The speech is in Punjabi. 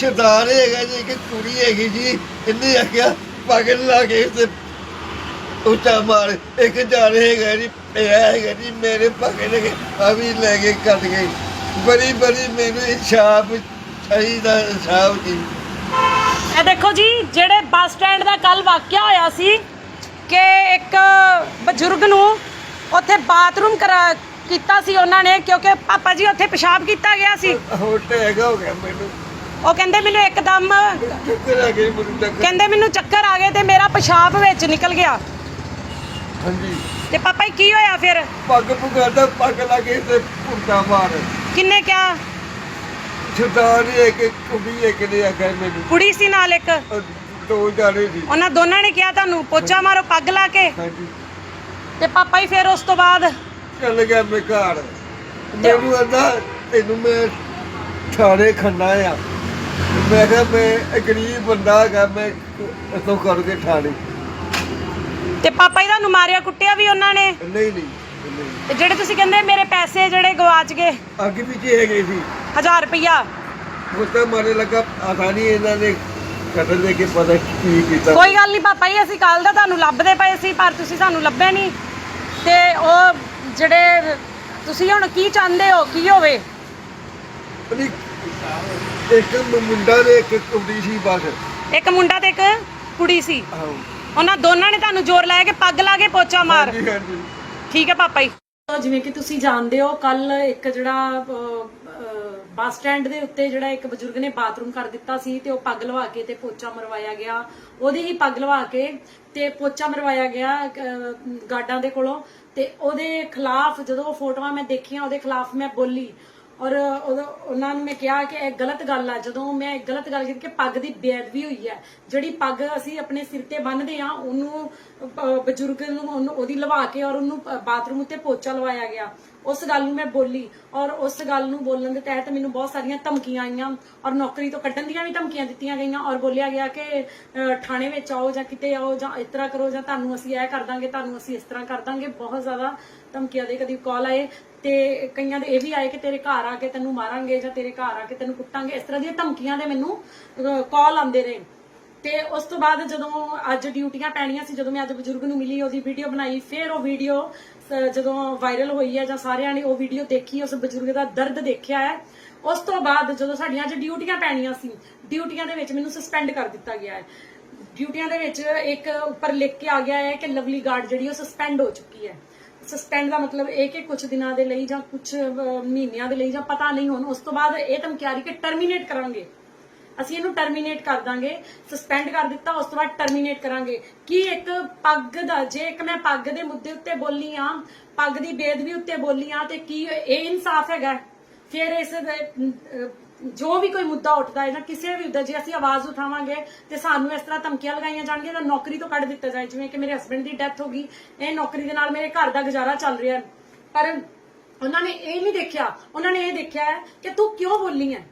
ਸਰਦਾਰ ਹੈਗਾ ਜੀ ਇੱਕ ਕੁੜੀ ਹੈਗੀ ਜੀ ਇਹਨੇ ਆਖਿਆ ਪਾਗਲ ਲਾ ਕੇ ਤੇ ਉੱਚਾ ਮਾਰ। ਇੱਕ ਜਾਣੇ ਹੈਗਾ ਜੀ ਪਿਆ ਹੈਗਾ ਜੀ ਮੇਰੇ ਪਾਗਲ ਲਗੇ ਆ ਵੀ ਲੈ ਕੇ ਕੱਟ ਗਏ। ਬੜੀ ਬੜੀ ਮੈਨੂੰ ਇਨਸਾਫ ਚਾਹੀਦਾ ਇਨਸਾਫ ਜੀ। ਇਹ ਦੇਖੋ ਜੀ ਜਿਹੜੇ ਬੱਸ ਸਟੈਂਡ ਦਾ ਕੱਲ ਵਾਕਿਆ ਹੋਇਆ ਸੀ ਕਿ ਇੱਕ ਬਜ਼ੁਰਗ ਨੂੰ ਉੱਥੇ ਬਾਥਰੂਮ ਕਰਾ ਕੀਤਾ ਸੀ ਉਹਨਾਂ ਨੇ ਕਿਉਂਕਿ ਪਾਪਾ ਜੀ ਉੱਥੇ ਪਿਸ਼ਾਬ ਕੀਤਾ ਗਿਆ ਸੀ। ਹੋ ਟੈਗ ਹੋ ਗਿਆ ਮੈਨੂੰ। ਉਹ ਕਹਿੰਦੇ ਮੈਨੂੰ ਇੱਕਦਮ ਚੱਕਰ ਆ ਗਈ ਮੈਨੂੰ ਚੱਕਰ। ਕਹਿੰਦੇ ਮੈਨੂੰ ਚੱਕਰ ਆ ਗਏ ਤੇ ਮੇਰਾ ਪਿਸ਼ਾਬ ਵਿੱਚ ਨਿਕਲ ਗਿਆ। ਹਾਂਜੀ। ਤੇ ਪਾਪਾ ਜੀ ਕੀ ਹੋਇਆ ਫਿਰ? ਪੱਗ ਪੁਗਾਦਾ ਪੱਗ ਲਾ ਕੇ ਤੇ ਪੁੰਟਾ ਮਾਰ। ਕਿੰਨੇ ਕਿਹਾ ਸਰਦਾਰ ਨੇ ਇੱਕ ਕੁੜੀ ਇੱਕ ਨੇ ਆਖਿਆ ਮੈਨੂੰ। ਕੁੜੀ ਸੀ ਨਾਲ ਇੱਕ? ਉਹ ਦੋ ਜਾਣੇ ਸੀ। ਉਹਨਾਂ ਦੋਨਾਂ ਨੇ ਕਿਹਾ ਤੁਹਾਨੂੰ ਪੋਚਾ ਮਾਰੋ ਪੱਗ ਲਾ ਕੇ। ਹਾਂਜੀ। ਤੇ ਪਾਪਾ ਜੀ ਫਿਰ ਉਸ ਤੋਂ ਬਾਅਦ? ਚੱਲ ਗਿਆ ਮੈਂ ਘਰ। ਮੈਨੂੰ ਆਂਦਾ ਤੈਨੂੰ ਮੈਂ ਥਾਣੇ ਖੰਨਾ ਆ। ਮੈਂ ਕਿਹਾ ਮੈਂ ਗਰੀਬ ਬੰਦਾ ਹੈਗਾ ਮੈਂ ਇਤੋਂ ਕਰਕੇ ਥਾਣੇ ਤੇ ਪਾਪਾ ਜੀ ਤੁਹਾਨੂੰ ਮਾਰਿਆ ਕੁੱਟਿਆ ਵੀ ਉਹਨਾਂ ਨੇ? ਨਹੀਂ ਨਹੀਂ ਨਹੀਂ। ਤੇ ਜਿਹੜੇ ਤੁਸੀਂ ਕਹਿੰਦੇ ਮੇਰੇ ਪੈਸੇ ਜਿਹੜੇ ਗਵਾਚ ਗਏ ਅੱਗੇ ਪਿੱਛੇ ਹੈਗੇ ਸੀ। 1000 ਰੁਪਇਆ ਮੁੱਤਾ ਮਾਰੇ ਲੱਗਾ ਆਸਾਨੀ ਇਹਨਾਂ ਨੇ ਕਤਲ ਦੇ ਕੇ ਪਤਾ ਕੀ ਕੀਤਾ। ਕੋਈ ਗੱਲ ਨਹੀਂ ਪਾਪਾ ਜੀ ਅਸੀਂ ਕੱਲ ਦਾ ਤੁਹਾਨੂੰ ਲੱਭਦੇ ਪਏ ਸੀ ਪਰ ਤੁਸੀਂ ਸਾਨੂੰ ਲੱਭੇ ਨਹੀਂ। ਤੇ ਉਹ ਜਿਹੜੇ ਤੁਸੀਂ ਹੁਣ ਕੀ ਚਾਹੁੰਦੇ ਹੋ ਕੀ ਹੋਵੇ? ਨਹੀਂ, ਇੱਕ ਮੁੰਡਾ ਤੇ ਇੱਕ ਕੁੜੀ ਸੀ ਬਸ। ਇੱਕ ਮੁੰਡਾ ਤੇ ਇੱਕ ਕੁੜੀ ਸੀ। ਆਹੋ। ਉਹਨਾਂ ਦੋਨਾਂ ਨੇ ਤੁਹਾਨੂੰ ਜ਼ੋਰ ਲਾਇਆ ਕਿ ਪੱਗ ਲਾ ਕੇ ਪੋਚਾ ਮਾਰ। ਹਾਂਜੀ ਹਾਂਜੀ। ਠੀਕ ਹੈ ਪਾਪਾ ਜੀ। ਜਿਵੇਂ ਕਿ ਤੁਸੀਂ ਜਾਣਦੇ ਹੋ ਕੱਲ ਇੱਕ ਜਿਹੜਾ ਬੱਸ ਸਟੈਂਡ ਦੇ ਉੱਤੇ ਜਿਹੜਾ ਇੱਕ ਬਜ਼ੁਰਗ ਨੇ ਬਾਥਰੂਮ ਕਰ ਦਿੱਤਾ ਸੀ ਤੇ ਉਹ ਪੱਗ ਲਵਾ ਕੇ ਤੇ ਪੋਚਾ ਮਰਵਾਇਆ ਗਿਆ। ਉਹਦੀ ਹੀ ਪੱਗ ਲਵਾ ਕੇ ਤੇ ਪੋਚਾ ਮਰਵਾਇਆ ਗਿਆ ਅਹ, ਗਾਰਡਾਂ ਦੇ ਕੋਲੋਂ। ਤੇ ਉਹਦੇ ਖਿਲਾਫ ਜਦੋਂ ਉਹ ਫੋਟੋਆਂ ਮੈਂ ਦੇਖੀਆਂ ਉਹਦੇ ਖਿਲਾਫ ਮੈਂ ਬੋਲੀ। ਔਰ ਉਹਨਾਂ ਨੂੰ ਮੈਂ ਕਿਹਾ ਕਿ ਇਹ ਗਲਤ ਗੱਲ ਆ, ਜਦੋਂ ਮੈਂ ਇਹ ਗਲਤ ਗੱਲ ਕੀਤੀ ਕਿ ਪੱਗ ਦੀ ਬੇਅਦਬੀ ਹੋਈ ਹੈ। ਜਿਹੜੀ ਪੱਗ ਅਸੀਂ ਆਪਣੇ ਸਿਰ ਤੇ ਬੰਨ੍ਹਦੇ ਆ ਉਹਨੂੰ ਬਜ਼ੁਰਗ ਨੂੰ ਉਹਨੂੰ- ਉਹਦੀ ਲਵਾ ਕੇ ਔਰ ਉਹਨੂੰ ਬਾਥਰੂਮ ਉੱਤੇ ਪੋਚਾ ਲਵਾਇਆ ਗਿਆ। ਉਸ ਗੱਲ ਨੂੰ ਮੈਂ ਬੋਲੀ ਔਰ ਉਸ ਗੱਲ ਨੂੰ ਬੋਲਣ ਦੇ ਤਹਿਤ ਮੈਨੂੰ ਬਹੁਤ ਸਾਰੀਆਂ ਧਮਕੀਆਂ ਆਈਆਂ ਔਰ ਨੌਕਰੀ ਤੋਂ ਕੱਢਣ ਦੀਆਂ ਵੀ ਧਮਕੀਆਂ ਦਿੱਤੀਆਂ ਗਈਆਂ ਔਰ ਬੋਲਿਆ ਗਿਆ ਕਿ ਥਾਣੇ ਵਿੱਚ ਆਓ ਜਾਂ ਕਿਤੇ ਆਓ ਜਾਂ ਇਸ ਤਰ੍ਹਾਂ ਕਰੋ ਜਾਂ ਤੁਹਾਨੂੰ ਅਸੀਂ ਇਹ ਕਰ ਦਾਂਗੇ, ਤੁਹਾਨੂੰ ਅਸੀਂ ਇਸ ਤਰ੍ਹਾਂ ਕਰ ਦਾਂਗੇ, ਬਹੁਤ ਜ਼ਿਆਦਾ ਧਮਕੀਆਂ ਦੇ ਕਦੀ ਕਾਲ ਆਏ ਤੇ ਕਈਆਂ ਦੇ ਇਹ ਵੀ ਆਏ ਕਿ ਤੇਰੇ ਘਰ ਆ ਕੇ ਤੈਨੂੰ ਮਾਰਾਂਗੇ ਜਾਂ ਤੇਰੇ ਘਰ ਆ ਕੇ ਤੈਨੂੰ ਕੁੱਟਾਂਗੇ, ਇਸ ਤਰ੍ਹਾਂ ਦੀਆਂ ਧਮਕੀਆਂ ਦੇ ਮੈਨੂੰ ਕਾਲ ਆਉਂਦੇ ਰਹੇ। ਤੇ ਉਸ ਤੋਂ ਬਾਅਦ ਜਦੋਂ ਅੱਜ ਡਿਊਟੀਆਂ ਪੈਣੀਆਂ ਸੀ, ਜਦੋਂ ਮੈਂ ਅੱਜ ਬਜ਼ੁਰਗ ਨੂੰ ਮਿਲੀ, ਉਹਦੀ ਵੀਡੀਓ ਬਣਾਈ, ਫਿਰ ਉਹ ਵੀਡੀਓ ਜਦੋਂ ਵਾਇਰਲ ਹੋਈ ਹੈ ਜਾਂ ਸਾਰਿਆਂ ਨੇ ਉਹ ਵੀਡੀਓ ਦੇਖੀ ਉਸ ਬਜ਼ੁਰਗ ਦਾ ਦਰਦ ਦੇਖਿਆ ਹੈ, ਉਸ ਤੋਂ ਬਾਅਦ ਜਦੋਂ ਸਾਡੀਆਂ ਅੱਜ ਡਿਊਟੀਆਂ ਪੈਣੀਆਂ ਸੀ ਡਿਊਟੀਆਂ ਦੇ ਵਿੱਚ ਮੈਨੂੰ ਸਸਪੈਂਡ ਕਰ ਦਿੱਤਾ ਗਿਆ ਹੈ। ਡਿਊਟੀਆਂ ਦੇ ਵਿੱਚ ਇੱਕ ਉੱਪਰ ਲਿਖ ਕੇ ਆ ਗਿਆ ਹੈ ਕਿ ਲਵਲੀ ਗਾਰਡ ਜਿਹੜੀ ਉਹ ਸਸਪੈਂਡ ਹੋ ਚੁੱਕੀ ਹੈ। ਸਸਪੈਂਡ ਦਾ ਮਤਲਬ ਇਹ ਕਿ ਕੁਝ ਦਿਨਾਂ ਦੇ ਲਈ ਜਾਂ ਕੁਝ ਮਹੀਨਿਆਂ ਦੇ ਲਈ ਜਾਂ ਪਤਾ ਨਹੀਂ ਹੁਣ, ਉਸ ਤੋਂ ਬਾਅਦ ਇਹ ਧਮਕਿਆਰੀ ਕਿ ਟਰਮੀਨੇਟ ਕਰਾਂਗੇ। ਅਸੀਂ ਇਹਨੂੰ ਟਰਮੀਨੇਟ ਕਰ ਦਾਂਗੇ ਸਸਪੈਂਡ ਕਰ ਦਿੱਤਾ, ਉਸ ਤੋਂ ਬਾਅਦ ਟਰਮੀਨੇਟ ਕਰਾਂਗੇ। ਕੀ ਇੱਕ ਪੱਗ ਦਾ, ਜੇ ਇੱਕ ਮੈਂ ਪੱਗ ਦੇ ਮੁੱਦੇ ਉੱਤੇ ਬੋਲੀ ਆ, ਪੱਗ ਦੀ ਬੇਦਬੀ ਉੱਤੇ ਬੋਲੀ ਆ, ਤੇ ਕੀ ਇਹ ਇਨਸਾਫ ਹੈਗਾ? ਫਿਰ ਇਸ ਜੋ ਵੀ ਕੋਈ ਮੁੱਦਾ ਉੱਠਦਾ ਹੈ ਜਾਂ ਕਿਸੇ ਵੀ ਮੁੱਦਾ ਜੇ ਅਸੀਂ ਆਵਾਜ਼ ਉਠਾਵਾਂਗੇ ਤੇ ਸਾਨੂੰ ਇਸ ਤਰ੍ਹਾਂ ਧਮਕੀਆਂ ਲਗਾਈਆਂ ਜਾਣਗੀਆਂ, ਤਾਂ ਨੌਕਰੀ ਤੋਂ ਕੱਢ ਦਿੱਤਾ ਜਾਏ। ਜਿਵੇਂ ਕਿ ਮੇਰੇ ਹਸਬੰਡ ਦੀ ਡੈਥ ਹੋ ਗਈ, ਇਹ ਨੌਕਰੀ ਦੇ ਨਾਲ ਮੇਰੇ ਘਰ ਦਾ ਗੁਜ਼ਾਰਾ ਚੱਲ ਰਿਹਾ ਪਰ ਉਹਨਾਂ ਨੇ ਇਹ ਨਹੀਂ ਦੇਖਿਆ, ਉਹਨਾਂ ਨੇ ਇਹ ਦੇਖਿਆ ਹੈ ਕਿ ਤੂੰ ਕਿਉਂ ਬੋਲੀ ਹੈ?